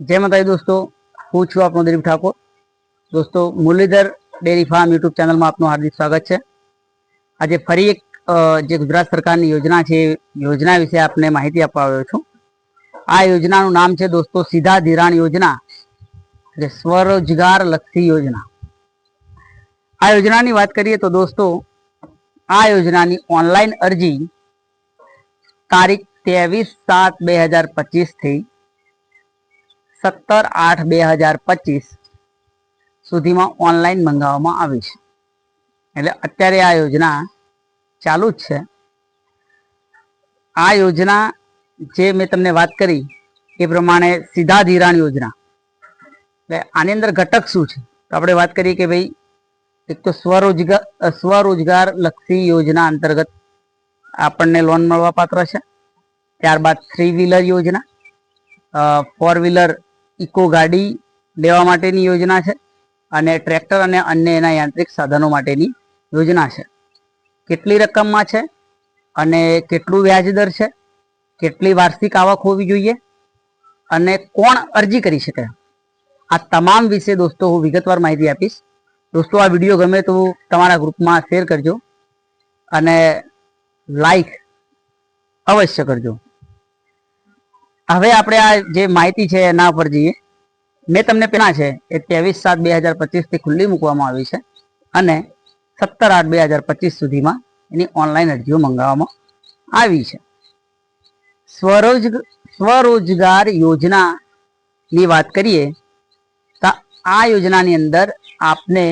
જય માતાજી દોસ્તો, હું છું આપનો દિલીપ ઠાકોર. દોસ્તો, મુરલીધર ડેરી ફાર્મ યુટ્યુબ ચેનલમાં આપનું હાર્દિક સ્વાગત છે. આજે ફરી એક જે ગુજરાત સરકારની યોજના છે યોજના વિશે આપને માહિતી આપવા આવ્યો છું. આ યોજનાનું નામ છે દોસ્તો, સીધા ધિરાણ યોજના, એટલે સ્વરોજગાર લક્ષી યોજના. આ યોજનાની વાત કરીએ તો દોસ્તો, આ યોજનાની ઓનલાઈન અરજી તારીખ ત્રેવીસ સાત બે હજાર પચીસથી સત્તર આઠ બે હજાર પચીસ સુધીમાં ઓનલાઈન મંગાવવામાં આવી છે. એટલે અત્યારે આ યોજના ચાલુ જ છે. આ યોજના જે મેં તમને વાત કરી એ પ્રમાણે સીધા ધિરાણ યોજના. એટલે આની અંદર ઘટક શું છે? તો આપણે વાત કરીએ કે ભાઈ, એક તો સ્વરોજગાર સ્વરોજગાર લક્ષી યોજના અંતર્ગત આપણને લોન મળવા પાત્ર છે. ત્યારબાદ થ્રી વ્હીલર યોજના ફોર વ્હીલર ઇકો ગાડી લેવા માટેની યોજના છે અને ટ્રેક્ટર અને અન્ય એના યાંત્રિક સાધનો માટેની યોજના છે. કેટલી રકમમાં છે અને કેટલું વ્યાજ દર છે? કેટલી વાર્ષિક આવક હોવી જોઈએ? અને કોણ અરજી કરી શકે? આ તમામ વિશે દોસ્તો હું વિગતવાર માહિતી આપીશ. દોસ્તો, આ વીડિયો ગમે તો તમારા ગ્રુપમાં શેર કરજો અને લાઈક અવશ્ય કરજો. હવે આપણે આ જે માહિતી છે એના પર જઈએ. મેં તમને પેલા છે એ ત્રેવીસ સાત બે હજાર પચીસથી ખુલ્લી મૂકવામાં આવી છે અને સત્તર આઠ બે હજાર પચીસ સુધીમાં એની ઓનલાઈન અરજીઓ મંગાવવામાં આવી છે. સ્વરોજ સ્વરોજગાર યોજનાની વાત કરીએ તો આ યોજનાની અંદર આપને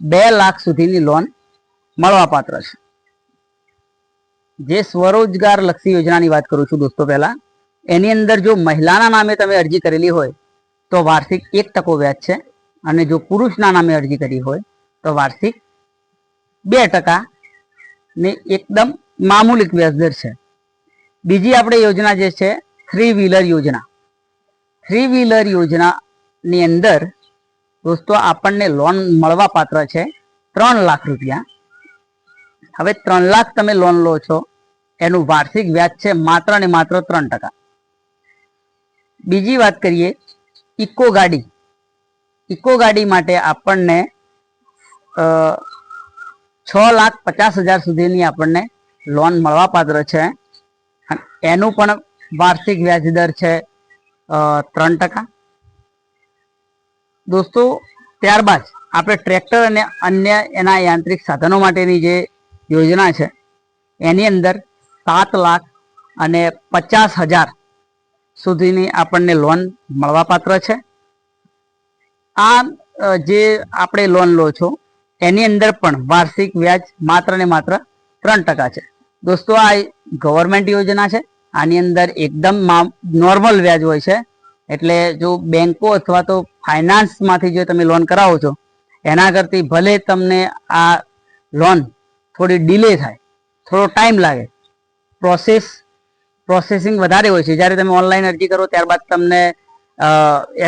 બે લાખ સુધીની લોન મળવાપાત્ર છે. જે સ્વરોજગાર લક્ષી યોજનાની વાત કરું છું દોસ્તો પહેલા એની અંદર જો મહિલાના નામે તમે અરજી કરેલી હોય, તો વાર્ષિક એક ટકો વ્યાજ છે. અને જો પુરુષના નામે અરજી કરી હોય, તો વાર્ષિક બે ટકા ને એકદમ મામૂલિક વ્યાજદર છે. બીજી આપણે યોજના જે છે, થ્રી વ્હીલર યોજના. થ્રી વ્હીલર યોજનાની અંદર દોસ્તો આપણને લોન મળવા પાત્ર છે ત્રણ લાખ રૂપિયા. હવે ત્રણ લાખ તમે લોન લો છો, એનું વાર્ષિક વ્યાજ છે માત્ર ને માત્ર ત્રણ ટકા. બીજી વાત કરીએ, ઇકો ગાડી. ઇકો ગાડી માટે આપણને છ લાખ પચાસ હજાર સુધીની આપણને લોન મળવાપાત્ર છે. એનું પણ વાર્ષિક વ્યાજ દર છે ત્રણ ટકા. દોસ્તો, ત્યારબાદ આપણે ટ્રેક્ટર અને અન્ય એના યાંત્રિક સાધનો માટેની જે યોજના છે, એની અંદર સાત લાખ અને પચાસ હજાર સુધીની આપણને લોન મળવાપાત્ર છે. આ જે આપણે લોન લો છો, એની અંદર પણ વાર્ષિક વ્યાજ માત્ર ને માત્ર ત્રણ ટકા છે. દોસ્તો, આ ગવર્મેન્ટ યોજના છે. આની અંદર એકદમ નોર્મલ વ્યાજ હોય છે. એટલે જો બેંકો અથવા તો ફાઇનાન્સમાંથી જો તમે લોન કરાવો છો, એના કરતી ભલે તમને આ લોન થોડી ડિલે થાય, થોડો ટાઈમ લાગે પ્રોસેસ પ્રોસેસિંગ વધારે હોય છે. જ્યારે તમે ઓનલાઈન અરજી કરો, ત્યારબાદ તમને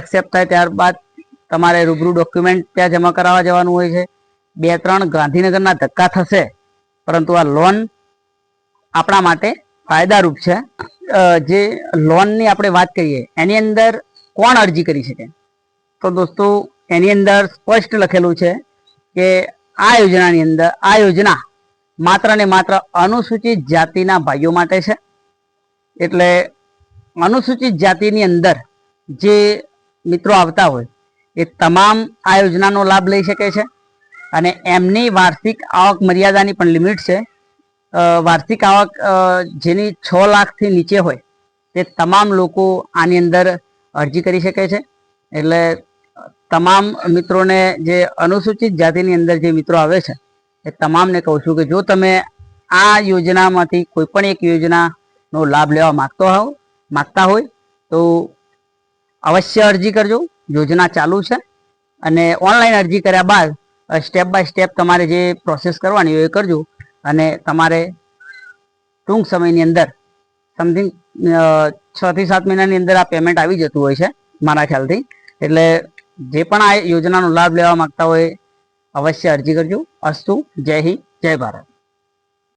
એક્સેપ્ટ થાય, ત્યારબાદ તમારે રૂબરૂ ડોક્યુમેન્ટ ત્યાં જમા કરાવવા જવાનું હોય છે. બે, ત્રણ ગાંધીનગરના ધક્કા થશે, પરંતુ આ લોન આપણા માટે ફાયદારૂપ છે. જે લોનની આપણે વાત કરીએ, એની અંદર કોણ અરજી કરી શકે? તો દોસ્તો, એની અંદર સ્પષ્ટ લખેલું છે કે આ યોજનાની અંદર, આ યોજના માત્ર ને માત્ર અનુસૂચિત જાતિના ભાઈઓ માટે છે. એટલે અનુસૂચિત જાતિની અંદર જે મિત્રો આવતા હોય, એ તમામ આ યોજનાનો લાભ લઈ શકે છે. અને એમની વાર્ષિક આવક મર્યાદાની પણ લિમિટ છે. વાર્ષિક આવક જેની છ લાખથી નીચે હોય, તે તમામ લોકો આની અંદર અરજી કરી શકે છે. એટલે તમામ મિત્રોને જે અનુસૂચિત જાતિની અંદર જે મિત્રો આવે છે, એ તમામને કહું છું કે જો તમે આ યોજનામાંથી કોઈ પણ એક યોજનાનો લાભ લેવા માગતો હોવ માંગતા હોય તો અવશ્ય અરજી કરજો. યોજના ચાલુ છે અને ઓનલાઈન અરજી કર્યા બાદ સ્ટેપ બાય સ્ટેપ તમારે જે પ્રોસેસ કરવાની હોય એ કરજો અને તમારે ટૂંક સમયની અંદર, સમથિંગ છ થી સાત મહિનાની અંદર આ પેમેન્ટ આવી જતું હોય છે મારા ખ્યાલથી. એટલે જે પણ આ યોજનાનો લાભ લેવા માગતા હોય, અવશ્ય અરજી કરજો. અસ્તુ. જય હિન્દ. જય ભારત.